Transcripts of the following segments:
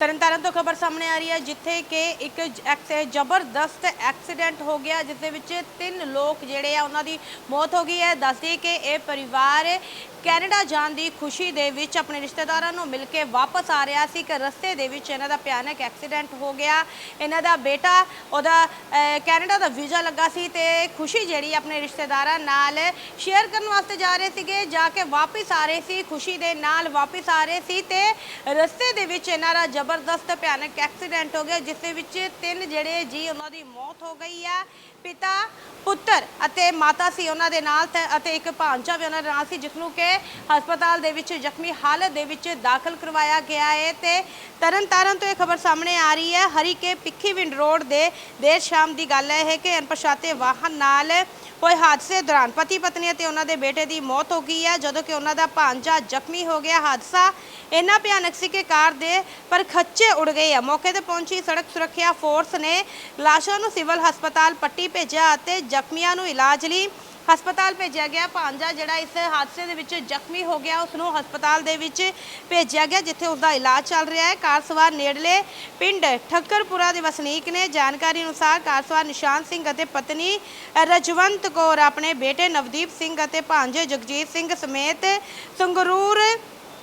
ਤਰਨਤਾਰਨ ਤੋਂ ਖਬਰ ਸਾਹਮਣੇ ਆ ਰਹੀ ਹੈ, ਜਿੱਥੇ ਕਿ ਇੱਕ ਐਕਸ- ਜ਼ਬਰਦਸਤ ਐਕਸੀਡੈਂਟ ਹੋ ਗਿਆ, ਜਿਸ ਦੇ ਵਿੱਚ ਤਿੰਨ ਲੋਕ ਜਿਹੜੇ ਆ, ਉਹਨਾਂ ਦੀ ਮੌਤ ਹੋ ਗਈ ਹੈ। ਦੱਸਦੀ ਕਿ ਇਹ ਪਰਿਵਾਰ ਕੈਨੇਡਾ ਜਾਣ ਦੀ ਖੁਸ਼ੀ ਦੇ ਵਿੱਚ ਆਪਣੇ ਰਿਸ਼ਤੇਦਾਰਾਂ ਨੂੰ ਮਿਲ ਕੇ ਵਾਪਸ ਆ ਰਿਹਾ ਸੀ ਕਿ ਰਸਤੇ ਦੇ ਵਿੱਚ ਇਹਨਾਂ ਦਾ ਭਿਆਨਕ ਐਕਸੀਡੈਂਟ ਹੋ ਗਿਆ। ਇਹਨਾਂ ਦਾ ਬੇਟਾ, ਉਹਦਾ ਕੈਨੇਡਾ ਦਾ ਵੀਜ਼ਾ ਲੱਗਾ ਸੀ ਤੇ ਖੁਸ਼ੀ ਜਿਹੜੀ ਆਪਣੇ ਰਿਸ਼ਤੇਦਾਰਾਂ ਨਾਲ ਸ਼ੇਅਰ ਕਰਨ ਵਾਸਤੇ ਜਾ ਰਹੇ ਸੀਗੇ, ਜਾ ਕੇ ਵਾਪਸ ਆ ਰਹੇ ਸੀ, ਖੁਸ਼ੀ ਦੇ ਨਾਲ ਵਾਪਸ ਆ ਰਹੇ ਸੀ ਤੇ ਰਸਤੇ ਦੇ ਵਿੱਚ ਇਹਨਾਂ ਦਾ ਜ਼ਬਰਦਸਤ ਭਿਆਨਕ ਐਕਸੀਡੈਂਟ ਹੋ ਗਿਆ, ਜਿਸ ਦੇ ਵਿੱਚ ਤਿੰਨ ਜਿਹੜੇ ਜੀ ਉਹਨਾਂ ਦੀ ਮੌਤ ਹੋ ਗਈ ਆ। ਪਿਤਾ, ਪੁੱਤਰ ਅਤੇ ਮਾਤਾ ਸੀ ਉਹਨਾਂ ਦੇ ਨਾਲ ਅਤੇ ਇੱਕ ਭਾਂਜਾ ਵੀ ਉਹਨਾਂ ਦੇ ਨਾਲ ਸੀ, ਜਿਸ ਨੂੰ ਕਿ ਹਸਪਤਾਲ ਦੇ ਵਿੱਚ ਜ਼ਖਮੀ ਹਾਲਤ ਦੇ ਵਿੱਚ ਦਾਖਲ ਕਰਵਾਇਆ ਗਿਆ ਹੈ ਤੇ ਤਰਨ ਤੋਂ ਇਹ ਖਬਰ ਸਾਹਮਣੇ ਆ ਰਹੀ ਹੈ। ਹਰੀਕੇ ਪਿੱਖੀਵਿੰਡ ਰੋਡ ਦੇ ਦੇਰ ਸ਼ਾਮ ਦੀ ਗੱਲ ਹੈ ਕਿ ਅਣਪਛਾਤੇ ਵਾਹਨ ਨਾਲ ਹੋਏ ਹਾਦਸੇ ਦੌਰਾਨ ਪਤੀ ਪਤਨੀ ਅਤੇ ਉਹਨਾਂ ਦੇ ਬੇਟੇ ਦੀ ਮੌਤ ਹੋ ਗਈ ਹੈ। ਜਦੋਂ ਕਿ ਉਹਨਾਂ ਦਾ ਭਾਂਜਾ ਜ਼ਖਮੀ ਹੋ ਗਿਆ, ਹਾਦਸਾ ਇੰਨਾ ਭਿਆਨਕ ਸੀ ਕਿ ਕਾਰ ਦੇ ਪਰ ਖੱਚੇ ਉੜ ਗਏ ਆ। ਮੌਕੇ ਤੇ ਪਹੁੰਚੀ ਸੜਕ ਸੁਰੱਖਿਆ ਫੋਰਸ ਨੇ ਲਾਸ਼ਾਂ ਨੂੰ ਸਿਵਲ ਹਸਪਤਾਲ ਪੱਟੀ ਭੇਜਿਆ ਅਤੇ ਜ਼ਖਮੀਆਂ ਨੂੰ ਇਲਾਜ ਲਈ ਹਸਪਤਾਲ ਭੇਜਿਆ ਗਿਆ। ਭਾਂਜਾ ਜਿਹੜਾ ਇਸ ਹਾਦਸੇ ਦੇ ਵਿੱਚ ਜ਼ਖਮੀ ਹੋ ਗਿਆ ਉਸ ਨੂੰ ਹਸਪਤਾਲ ਦੇ ਵਿੱਚ ਭੇਜਿਆ ਗਿਆ, ਜਿੱਥੇ ਉਸ ਦਾ ਇਲਾਜ ਚੱਲ ਰਿਹਾ ਹੈ। ਕਾਰ ਸਵਾਰ ਨੇੜਲੇ ਪਿੰਡ ਠੱਕਰਪੁਰਾ ਦੇ ਵਸਨੀਕ ਨੇ ਜਾਣਕਾਰੀ ਅਨੁਸਾਰ ਕਾਰ ਸਵਾਰ ਨਿਸ਼ਾਨ ਸਿੰਘ ਅਤੇ ਪਤਨੀ ਰਜਵੰਤ ਕੌਰ, ਆਪਣੇ ਬੇਟੇ ਨਵਦੀਪ ਸਿੰਘ ਅਤੇ ਭਾਂਜੇ ਜਗਜੀਤ ਸਿੰਘ ਸਮੇਤ ਸੰਗਰੂਰ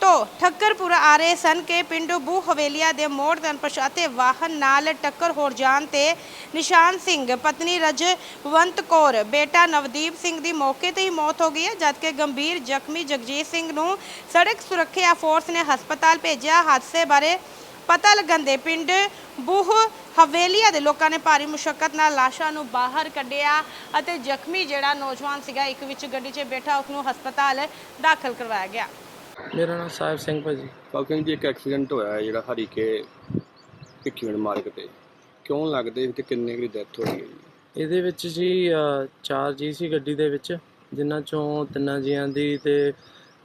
ਤੋਂ ਠੱਕਰਪੁਰ ਆ ਰਹੇ ਸਨ ਕਿ ਪਿੰਡ ਬੂ ਹਵੇਲੀਆ ਦੇ ਮੋੜ ਤੇ ਅਣਪਛਾਤੇ ਵਾਹਨ ਨਾਲ ਟੱਕਰ ਹੋ ਜਾਣ ਤੇ ਨਿਸ਼ਾਨ ਸਿੰਘ, ਪਤਨੀ ਰਜਵੰਤ ਕੌਰ, ਬੇਟਾ ਨਵਦੀਪ ਸਿੰਘ ਦੀ ਮੌਕੇ ਤੇ ਹੀ ਮੌਤ ਹੋ ਗਈ ਹੈ, ਜਦਕਿ ਗੰਭੀਰ ਜ਼ਖਮੀ ਜਗਜੀਤ ਸਿੰਘ ਨੂੰ ਸੜਕ ਸੁਰੱਖਿਆ ਫੋਰਸ ਨੇ ਹਸਪਤਾਲ ਭੇਜਿਆ। ਹਾਦਸੇ ਬਾਰੇ ਪਤਾ ਲੱਗਣ ਦੇ ਪਿੰਡ ਬੂਹ ਹਵੇਲੀਆ ਦੇ ਲੋਕਾਂ ਨੇ ਭਾਰੀ ਮੁਸ਼ਕਲ ਨਾਲ ਲਾਸ਼ਾਂ ਨੂੰ ਬਾਹਰ ਕੱਢਿਆ ਅਤੇ ਜ਼ਖਮੀ ਜਿਹੜਾ ਨੌਜਵਾਨ ਸੀਗਾ, ਇੱਕ ਵਿੱਚ ਗੱਡੀ 'ਚ ਬੈਠਾ, ਉਸ ਨੂੰ ਹਸਪਤਾਲ ਦਾਖਲ ਕਰਵਾਇਆ ਗਿਆ। ਮੇਰਾ ਨਾਮ ਸਾਹਿਬ ਸਿੰਘ ਭਾਜੀ। ਕਾਕਿੰਗ ਜੀ ਇੱਕ ਐਕਸੀਡੈਂਟ ਹੋਇਆ ਹੈ ਜਿਹੜਾ ਹਰੀਕੇ ਭਿੱਖੀਵਿੰਡ ਮਾਰਗ ਤੇ। ਕਿਉਂ ਲੱਗਦੇ ਕਿ ਕਿੰਨੇ ਦੀ ਡੈਥ ਹੈ ਜੀ? ਇਹਦੇ ਵਿੱਚ ਜੀ ਚਾਰ ਜੀ ਸੀ ਗੱਡੀ ਦੇ ਵਿੱਚ ਜਿਨ੍ਹਾਂ ਚੋਂ ਤਿੰਨਾਂ ਜੀਆਂ ਦੀ ਤੇ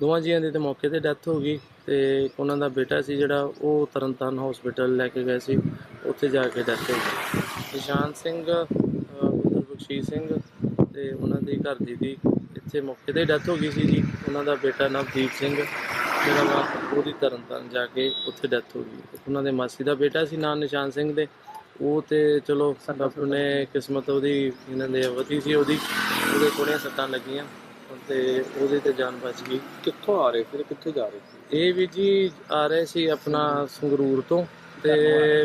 ਦੋਵਾਂ ਜੀਆਂ ਦੀ ਤੇ ਮੌਕੇ ਤੇ ਡੈਥ ਹੋ ਗਈ ਤੇ ਉਹਨਾਂ ਦਾ ਬੇਟਾ ਸੀ ਜਿਹੜਾ ਉਹ ਤਰਨਤਾਰਨ ਹਸਪੀਟਲ ਲੈ ਕੇ ਗਏ ਸੀ ਉੱਥੇ ਜਾ ਕੇ ਡੈਥ ਹੋ ਗਈ। ਨਿਸ਼ਾਨ ਸਿੰਘ ਪੁੱਤਰ ਬਖਸ਼ੀਸ਼ ਸਿੰਘ ਤੇ ਉਹਨਾਂ ਦੀ ਘਰ ਦੀ ਦੀ ਇੱਥੇ ਮੌਕੇ ਤੇ ਡੈਥ ਹੋ ਗਈ ਸੀ ਜੀ। ਉਹਨਾਂ ਦਾ ਬੇਟਾ ਨਵਦੀਪ ਸਿੰਘ ਜਿਹੜਾ ਵਾ ਉਹਦੀ ਤਰਨਤਾਰਨ ਜਾ ਕੇ ਉੱਥੇ ਡੈਥ ਹੋ ਗਈ। ਉਹਨਾਂ ਦੇ ਮਾਸੀ ਦਾ ਬੇਟਾ ਸੀ ਨਾਂ ਨਿਸ਼ਾਨ ਸਿੰਘ ਦੇ। ਉਹ ਤੇ ਚਲੋ ਰੱਬ ਨੇ ਕਿਸਮਤ ਉਹਦੀ ਇਹਨਾਂ ਦੇ ਵਧੀ ਸੀ ਉਹਦੀ ਉਹਦੇ ਥੋੜ੍ਹੀਆਂ ਸੱਟਾਂ ਲੱਗੀਆਂ ਤੇ ਉਹਦੇ ਤੇ ਜਾਨ ਬਚ ਗਈ। ਕਿੱਥੋਂ ਆ ਰਹੇ ਫਿਰ? ਕਿੱਥੇ ਜਾ ਰਹੇ ਸੀ? ਇਹ ਵੀ ਜੀ ਆ ਰਹੇ ਸੀ ਆਪਣਾ ਸੰਗਰੂਰ ਤੋਂ ਤੇ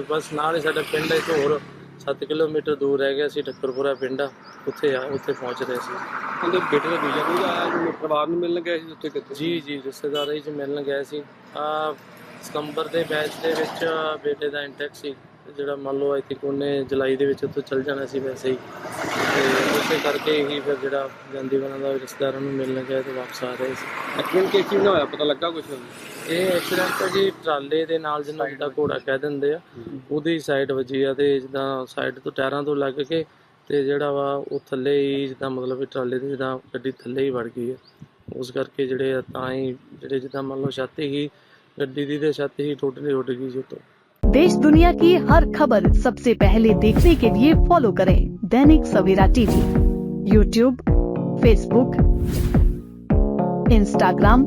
ਬਸ ਨਾਲ ਹੀ ਸਾਡਾ ਪਿੰਡ ਤੋਂ ਹੋਰ 7 ਕਿਲੋਮੀਟਰ ਦੂਰ ਰਹਿ ਗਿਆ ਸੀ ਠੱਕਰਪੁਰਾ ਪਿੰਡ ਆ। ਉੱਥੇ ਆ ਉੱਥੇ ਪਹੁੰਚ ਰਹੇ ਸੀ। ਉਹਦੇ ਬੇਟੇ ਦਾ ਵੀਜ਼ਾ ਵੀ ਆਇਆ ਜੀ ਪਰਿਵਾਰ ਨੂੰ ਮਿਲਣ ਗਏ ਸੀ ਉੱਥੇ ਕਿੱਥੇ ਜੀ ਜੀ ਰਿਸ਼ਤੇਦਾਰਾਂ 'ਚ ਮਿਲਣ ਗਏ ਸੀ। ਆ ਸਤੰਬਰ ਦੇ ਬੈਚ ਦੇ ਵਿੱਚ ਬੇਟੇ ਦਾ ਇੰਟੈਕ ਸੀ। ਜਿਹੜਾ ਮੰਨ ਲਓ ਆਈ ਥਿੰਕ ਉਹਨੇ ਜੁਲਾਈ ਦੇ ਵਿੱਚ ਉੱਥੋਂ ਚੱਲ ਜਾਣਾ ਸੀ ਵੈਸੇ ਹੀ। ਤੇ ਉਸੇ ਕਰਕੇ ਹੀ ਫਿਰ ਜਿਹੜਾ ਜਾਂਦੀ ਵਾਲਾ ਦਾ ਰਿਸ਼ਤੇਦਾਰਾਂ ਨੂੰ ਮਿਲਣ ਗਏ ਤੇ ਵਾਪਸ ਆ ਰਹੇ ਸੀ। ਕਿਸ ਚੀਜ਼ ਨਾਲ ਹੋਇਆ ਪਤਾ ਲੱਗਾ ਕੁਝ ਇਹ ਐਕਸੀਡੈਂਟ ਤਾਂ ਜੀ ਟਰਾਲੇ ਦੇ ਨਾਲ ਜਿਹਨੂੰ ਜਿੱਦਾਂ ਘੋੜਾ ਕਹਿ ਦਿੰਦੇ ਆ ਉਹਦੀ ਸਾਈਡ ਵੱਜੀ ਆ ਤੇ ਜਿੱਦਾਂ ਸਾਈਡ ਤੋਂ ਟਾਇਰਾਂ ਤੋਂ ਲੱਗ ਕੇ ਤੇ ਜਿਹੜਾ ਵਾ ਉਹ ਥੱਲੇ ਹੀ ਜਿੱਦਾਂ ਮਤਲਬ ਵੀ ਟਰਾਲੇ ਦੇ ਜਿੱਦਾਂ ਗੱਡੀ ਥੱਲੇ ਹੀ ਵੜ ਗਈ ਹੈ ਉਸ ਕਰਕੇ ਜਿਹੜੇ ਆ ਤਾਂ ਹੀ ਜਿਹੜੇ ਜਿੱਦਾਂ ਮੰਨ ਲਓ ਛੱਤ ਹੀ ਗੱਡੀ ਦੀ ਤੇ ਛੱਤ ਹੀ ਟੋਟਲੀ ਉੱਡ ਗਈ ਜੀ ਉੱਤੋਂ देश दुनिया की हर खबर सबसे पहले देखने के लिए फॉलो करें Dainik Savera TV YouTube Facebook Instagram